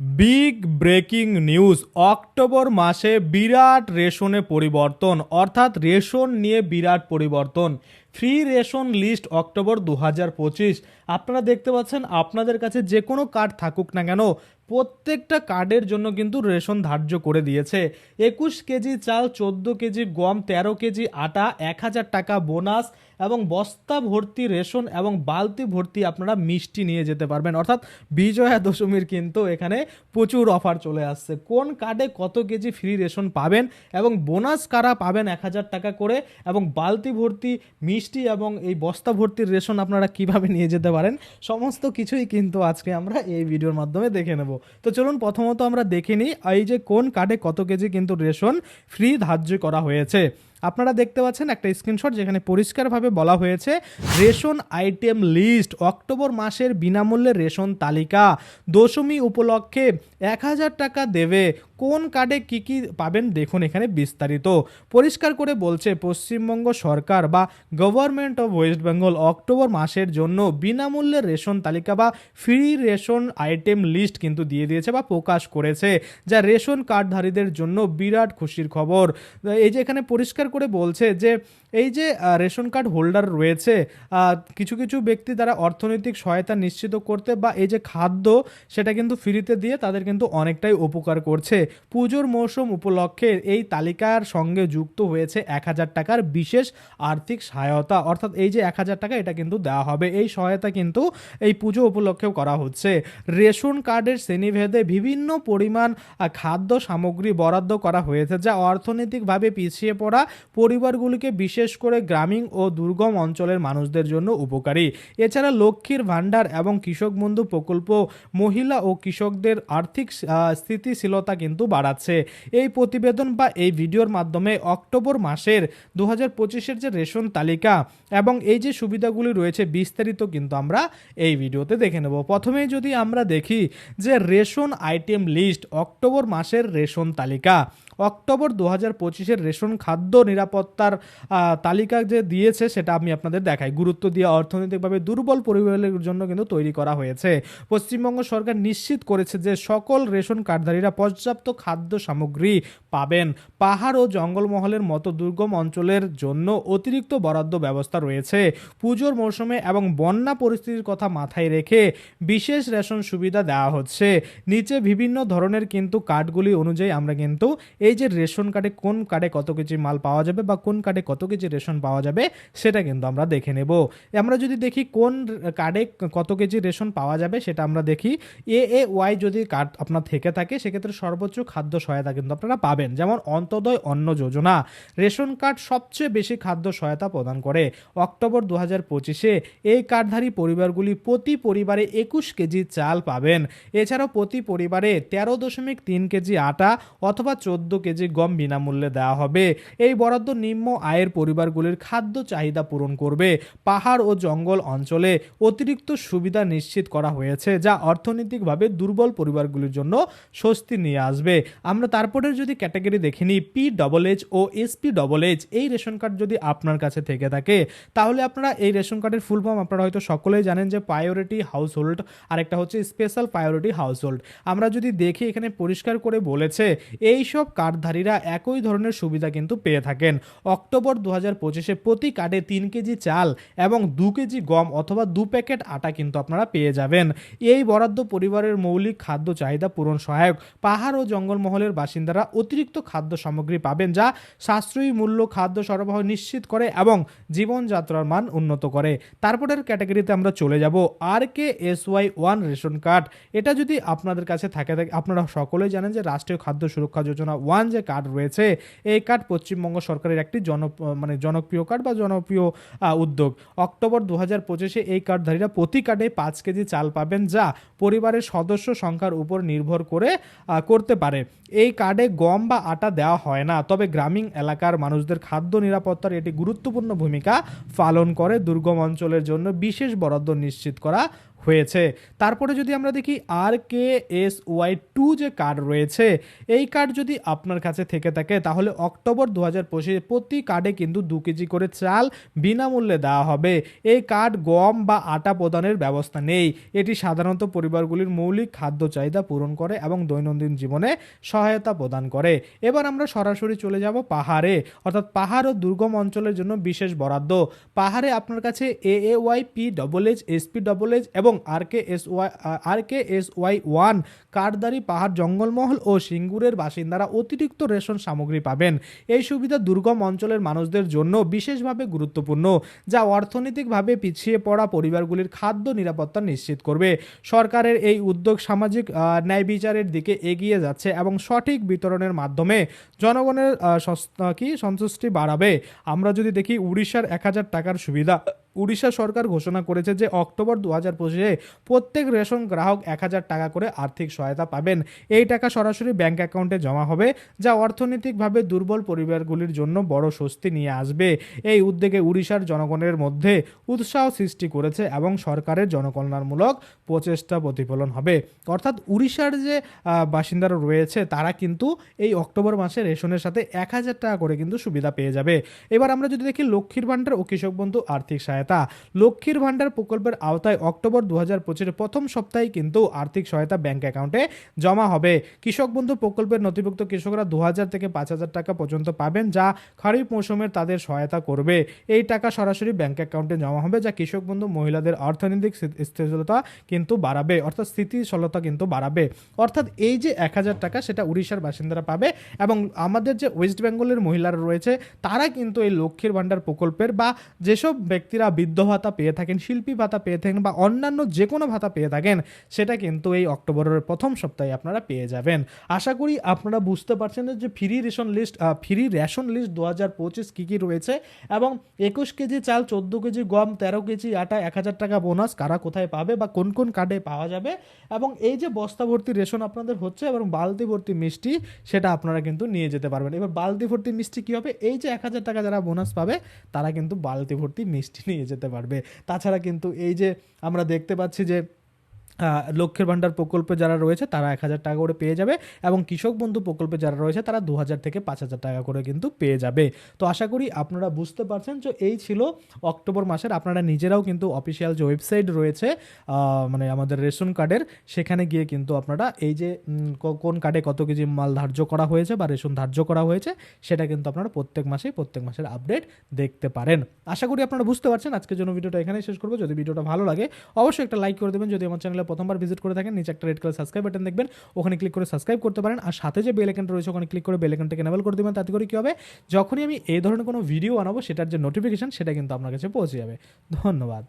Big breaking news. October মাসে বিরাট রেশনে পরিবর্তন, অর্থাৎ রেশন নিয়ে বিরাট পরিবর্তন। ফ্রি রেশন লিস্ট অক্টোবর দু হাজার পঁচিশ। আপনারা দেখতে পাচ্ছেন, আপনাদের কাছে যে কোনো কার্ড থাকুক না কেন, প্রত্যেকটা কার্ডের জন্য কিন্তু রেশন ধার্য করে দিয়েছে। একুশ কেজি চাল, চোদ্দ কেজি গম, তেরো কেজি আটা, এক হাজার টাকা বোনাস এবং বস্তা ভর্তি রেশন এবং বালতি ভর্তি আপনারা মিষ্টি নিয়ে যেতে পারবেন। অর্থাৎ বিজয়া দশমীর কিন্তু এখানে প্রচুর অফার চলে আসছে। কোন কার্ডে কত কেজি ফ্রি রেশন পাবেন এবং বোনাস কারা পাবেন এক হাজার টাকা করে এবং বালতি ভর্তি, মিষ্টি এবং এই বস্তা ভর্তির রেশন আপনারা কীভাবে নিয়ে যেতে পারেন? সমস্ত কিছুই কিন্তু আজকে আমরা এই ভিডিওর মাধ্যমে দেখে নেব। তো চলুন প্রথমত আমরা দেখে নিই, এই যে কোন কার্ডে কত কেজি কিন্তু রেশন ফ্রি ধার্য করা হয়েছে। আপনারা দেখতে পাচ্ছেন একটা স্ক্রিনশট যেখানে পরিষ্কারভাবে বলা হয়েছে, রেশন আইটেম লিস্ট অক্টোবর মাসের বিনামূল্যে রেশন তালিকা। দশমী উপলক্ষে এক হাজার টাকা দেবে। কোন কার্ডে কি কি পাবেন দেখুন এখানে বিস্তারিত। পরিষ্কার করে বলছে, পশ্চিমবঙ্গ সরকার বা government of West Bengal October মাসের জন্য বিনামূল্যে রেশন তালিকা বা ফ্রি রেশন আইটেম লিস্ট কিন্তু দিয়ে দিয়েছে বা প্রকাশ করেছে, যা রেশন কার্ডধারীদের জন্য বিরাট খুশির খবর। এই যে এখানে পরিষ্কার করে বলছে যে এই যে রেশন কার্ড হোল্ডার রয়েছে কিছু কিছু ব্যক্তি দ্বারা অর্থনৈতিক সহায়তা নিশ্চিত করতে বা এই যে খাদ্য সেটা কিন্তু ফ্রিতে দিয়ে তাদের কিন্তু অনেকটাই উপকার করছে। পুজোর মৌসুম উপলক্ষে এই তালিকার সঙ্গে যুক্ত হয়েছে এক হাজার টাকার বিশেষ আর্থিক সহায়তা। অর্থাৎ এই যে এক হাজার টাকা এটা কিন্তু দেওয়া হবে। এই সহায়তা কিন্তু এই পুজো উপলক্ষেও করা হচ্ছে। রেশন কার্ডের শ্রেণীভেদে বিভিন্ন পরিমাণ খাদ্য সামগ্রী বরাদ্দ করা হয়েছে, যা অর্থনৈতিকভাবে পিছিয়ে পড়া পরিবারগুলিকে বিশেষ করে গ্রামীণ ও দুর্গম অঞ্চলের মানুষদের জন্য উপকারী। এছাড়া লক্ষ্মীর ভাণ্ডার এবং কৃষক বন্ধু প্রকল্প মহিলা ও কৃষকদের আর্থিক স্থিতিশীলতা কিন্তু বাড়াচ্ছে। এই প্রতিবেদন বা এই ভিডিওর মাধ্যমে অক্টোবর মাসের দু হাজার যে রেশন তালিকা এবং এই যে সুবিধাগুলি রয়েছে বিস্তারিত কিন্তু আমরা এই ভিডিওতে দেখে নেব। প্রথমে যদি আমরা দেখি যে রেশন আইটেম লিস্ট অক্টোবর মাসের রেশন তালিকা। অক্টোবর দু হাজার পঁচিশের রেশন খাদ্য নিরাপত্তার তালিকা যে দিয়েছে সেটা আমি আপনাদের দেখাই। গুরুত্ব দিয়ে অর্থনৈতিকভাবে দুর্বল পরিবারের জন্য কিন্তু তৈরি করা হয়েছে। পশ্চিমবঙ্গ সরকার নিশ্চিত করেছে যে সকল রেশন কার্ডধারীরা পর্যাপ্ত খাদ্য সামগ্রী পাবেন। পাহাড় ও জঙ্গলমহলের মতো দুর্গম অঞ্চলের জন্য অতিরিক্ত বরাদ্দ ব্যবস্থা রয়েছে। পুজোর মৌসুমে এবং বন্যা পরিস্থিতির কথা মাথায় রেখে বিশেষ রেশন সুবিধা দেওয়া হচ্ছে। নিচে বিভিন্ন ধরনের কিন্তু কার্ডগুলি অনুযায়ী আমরা কিন্তু এই যে রেশন কার্ডে কোন কার্ডে কত কেজি মাল পাওয়া যাবে বা কোন কার্ডে কত কেজি রেশন পাওয়া যাবে, সেটা কিন্তু আমরা দেখে নেব। আমরা যদি দেখি কোন কার্ডে কত কেজি রেশন পাওয়া যাবে, সেটা আমরা দেখি। এ এ, ওয়াই যদি কার্ড আপনার থেকে থাকে, সেক্ষেত্রে সর্বোচ্চ খাদ্য সহায়তা কিন্তু আপনারা পাবেন। যেমন অন্তোদয় অন্ন যোজনা, রেশন কার্ড সবচেয়ে বেশি খাদ্য সহায়তা প্রদান করে। অক্টোবর দু হাজার পঁচিশে এই কার্ডধারী পরিবারগুলি প্রতি পরিবারে একুশ কেজি চাল পাবেন। এছাড়াও প্রতি পরিবারে তেরো দশমিক তিন কেজি আটা অথবা চোদ্দ কেজি গম বিনামূল্যে দেওয়া হবে, এই বরাদ্দ নিম্ন আয়ের পরিবারগুলির খাদ্য চাহিদা পূরণ করবে। পাহাড় ও জঙ্গল অঞ্চলে অতিরিক্ত সুবিধা নিশ্চিত করা হয়েছে, যা অর্থনৈতিকভাবে দুর্বল পরিবারগুলির জন্য স্বস্তি নিয়ে আসবে। আমরা তারপরে যদি ক্যাটাগরি দেখে নিই, P double H O SP double H এই রেশন কার্ড যদি আপনার কাছে থেকে থাকে, তাহলে আপনারা এই রেশন কার্ডের ফুল ফর্ম আপনারা হয়তো সকলেই জানেন যে প্রায়োরিটি হাউস হোল্ড আর একটা হচ্ছে স্পেশাল প্রায়োরিটি হাউস হোল্ড আমরা যদি দেখি, এখানে পরিষ্কার করে বলেছে এই সব কার্ডধারীরা একই ধরনের সুবিধা কিন্তু পেয়ে থাকেন। অক্টোবর দু হাজার পঁচিশে প্রতি কার্ডে তিন কেজি চাল এবং দু কেজি গম অথবা দু প্যাকেট আটা কিন্তু আপনারা পেয়ে যাবেন। এই বরাদ্দ পরিবারের মৌলিক খাদ্য চাহিদা পূরণ সহায়ক। পাহাড় ও জঙ্গলমহলের বাসিন্দারা অতিরিক্ত খাদ্য সামগ্রী পাবেন যা সাশ্রয়ী মূল্য খাদ্য সরবরাহ নিশ্চিত করে এবং জীবনযাত্রার মান উন্নত করে। তারপরের ক্যাটাগরিতে আমরা চলে যাব। R K S Y one ration card. এটা যদি আপনাদের কাছে থাকে থাকে, আপনারা সকলেই জানেন যে রাষ্ট্রীয় খাদ্য সুরক্ষা যোজনা ওয়ান যে কার্ড রয়েছে, এই কার্ড পশ্চিমবঙ্গ সরকারের একটি জন মানে জনপ্রিয় কার্ড বা জনপ্রিয় উদ্যোগ। অক্টোবর দু হাজার পঁচিশে এই কার্ডধারীরা প্রতি কার্ডে পাঁচ কেজি চাল পাবেন যা পরিবারের সদস্য সংখ্যার উপর নির্ভর করে করতে পারে। এই কার্ডে গম বা আটা দেওয়া হয় না, তবে গ্রামীণ এলাকার মানুষদের খাদ্য নিরাপত্তার এটি গুরুত্বপূর্ণ ভূমিকা পালন করে। দুর্গম অঞ্চলের জন্য বিশেষ বরাদ্দ নিশ্চিত করা হয়েছে। তারপরে যদি আমরা দেখি R K S Y two যে কার্ড রয়েছে, এই কার্ড যদি আপনার কাছে থেকে থাকে, তাহলে অক্টোবর দু হাজার পঁচিশে প্রতি কার্ডে কিন্তু দু কেজি করে চাল বিনামূল্যে দেওয়া হবে। এই কার্ড গম বা আটা প্রদানের ব্যবস্থা নেই। এটি সাধারণত পরিবারগুলির মৌলিক খাদ্য চাহিদা পূরণ করে এবং দৈনন্দিন জীবনে সহায়তা প্রদান করে। এবার আমরা সরাসরি চলে যাব পাহাড়ে, অর্থাৎ পাহাড় ও দুর্গম অঞ্চলের জন্য বিশেষ বরাদ্দ। পাহাড়ে আপনার কাছে A A Y P double H SP double H এবং R S Y R K S Y one কার্ডদারি পাহাড় জঙ্গলমহল ও সিঙ্গুরের বাসিন্দারা অতিরিক্ত রেশন সামগ্রী পাবেন। এই সুবিধা দুর্গম অঞ্চলের মানুষদের জন্য বিশেষভাবে গুরুত্বপূর্ণ, যা অর্থনৈতিকভাবে পিছিয়ে পড়া পরিবারগুলির খাদ্য নিরাপত্তা নিশ্চিত করবে। সরকারের এই উদ্যোগ সামাজিক ন্যায় বিচারের দিকে এগিয়ে যাচ্ছে এবং সঠিক বিতরণের মাধ্যমে জনগণের কি সন্তুষ্টি বাড়াবে। আমরা যদি দেখি উড়িষ্যার এক হাজার টাকার সুবিধা উড়িষ্যা সরকার ঘোষণা করেছে যে অক্টোবর দু হাজার পঁচিশে প্রত্যেক রেশন গ্রাহক এক হাজার টাকা করে আর্থিক সহায়তা পাবেন। এই টাকা সরাসরি ব্যাংক অ্যাকাউন্টে জমা হবে, যা অর্থনৈতিকভাবে দুর্বল পরিবারগুলির জন্য বড় স্বস্তি নিয়ে আসবে। এই উদ্যোগে উড়িষ্যার জনগণের মধ্যে উৎসাহ সৃষ্টি করেছে এবং সরকারের জনকল্যাণমূলক প্রচেষ্টা প্রতিফলন হবে। অর্থাৎ উড়িষ্যার যে বাসিন্দারা রয়েছে, তারা কিন্তু এই অক্টোবর মাসে রেশনের সাথে এক হাজার টাকা করে কিন্তু সুবিধা পেয়ে যাবে। এবার আমরা যদি দেখি লক্ষ্মীর ভাণ্ডার ও কৃষক বন্ধু আর্থিক সহায়তা লক্ষ্মীর ভাণ্ডার প্রকল্পের আওতায় অক্টোবর দু হাজার প্রথম সপ্তাহে কিন্তু আর্থিক সহায়তা ব্যাংক অ্যাকাউন্টে জমা হবে। কৃষক বন্ধু প্রকল্পের নথিভুক্ত কৃষকরা দু হাজার থেকে পাঁচ হাজার টাকা পর্যন্ত পাবেন, যা খারিফ মৌসুমের তাদের সহায়তা করবে। এই টাকা সরাসরি ব্যাংক অ্যাকাউন্টে জমা হবে, যা কৃষক বন্ধু মহিলাদের অর্থনৈতিক স্থি- স্থিতিশীলতা কিন্তু বাড়াবে, অর্থাৎ স্থিতিশীলতা কিন্তু বাড়াবে। অর্থাৎ এই যে এক হাজার টাকা, সেটা উড়িষ্যার বাসিন্দারা পাবে এবং আমাদের যে ওয়েস্ট বেঙ্গলের মহিলারা রয়েছে, তারা কিন্তু এই লক্ষ্মীর ভাণ্ডার প্রকল্পের বা যেসব ব্যক্তিরা বৃদ্ধ ভাতা পেয়ে থাকেন, শিল্পী ভাতা পেয়ে থাকেন বা অন্যান্য যে কোনো ভাতা পেয়ে থাকেন, সেটা কিন্তু এই অক্টোবরের প্রথম সপ্তাহে আপনারা পেয়ে যাবেন। আশা করি আপনারা বুঝতে পারছেন যে free ration list free ration list দু হাজার পঁচিশ কী কী রয়েছে এবং একুশ কেজি চাল, চোদ্দ কেজি গম, তেরো কেজি আটা, এক হাজার টাকা বোনাস কারা কোথায় পাবে বা কোন কোন কার্ডে পাওয়া যাবে এবং এই যে বস্তা ভর্তি রেশন আপনাদের হচ্ছে এবং বালতি ভর্তি মিষ্টি, সেটা আপনারা কিন্তু নিয়ে যেতে পারবেন। এবার বালতি ভর্তি মিষ্টি কী হবে? এই যে এক হাজার টাকা যারা বোনাস পাবে, তারা কিন্তু বালতি ভর্তি মিষ্টি নিয়ে যেতে পারবে। তাছাড়া কিন্তু এই যে আমরা দেখতে পাচ্ছি যে লক্ষ্যের ভাণ্ডার প্রকল্পে যারা রয়েছে, তারা এক হাজার টাকা করে পেয়ে যাবে এবং কৃষক বন্ধু প্রকল্পে যারা রয়েছে, তারা দু হাজার থেকে পাঁচ হাজার টাকা করে কিন্তু পেয়ে যাবে। তো আশা করি আপনারা বুঝতে পারছেন যে এই ছিল অক্টোবর মাসের, আপনারা নিজেরাও কিন্তু অফিসিয়াল যে ওয়েবসাইট রয়েছে মানে আমাদের রেশন কার্ডের, সেখানে গিয়ে কিন্তু আপনারা এই যে কোন কার্ডে কত কেজি মাল ধার্য করা হয়েছে বা রেশন ধার্য করা হয়েছে, সেটা কিন্তু আপনারা প্রত্যেক মাসেই, প্রত্যেক মাসের আপডেট দেখতে পারেন। আশা করি আপনারা বুঝতে পারছেন। আজকের জন্য ভিডিওটা এখানেই শেষ করব। যদি ভিডিওটা ভালো লাগে, অবশ্যই একটা লাইক করে দেবেন। যদি আমার চ্যানেলে প্রথমবার ভিজিট করে থাকেন, নিচে একটা রেড কালার সাবস্ক্রাইব বাটন দেখবেন, ওখানে ক্লিক করে সাবস্ক্রাইব করতে পারেন, আর সাথে যে বেল আইকনটা রয়েছে, ওখানে ক্লিক করে বেল আইকনটাকে এনেবল করে দেবেন, তাতে করে কী হবে? যখনই আমি এই ধরনের কোনো ভিডিও বানাবো, সেটার যে নোটিফিকেশন সেটা কিন্তু আপনার কাছে পৌঁছে যাবে। ধন্যবাদ।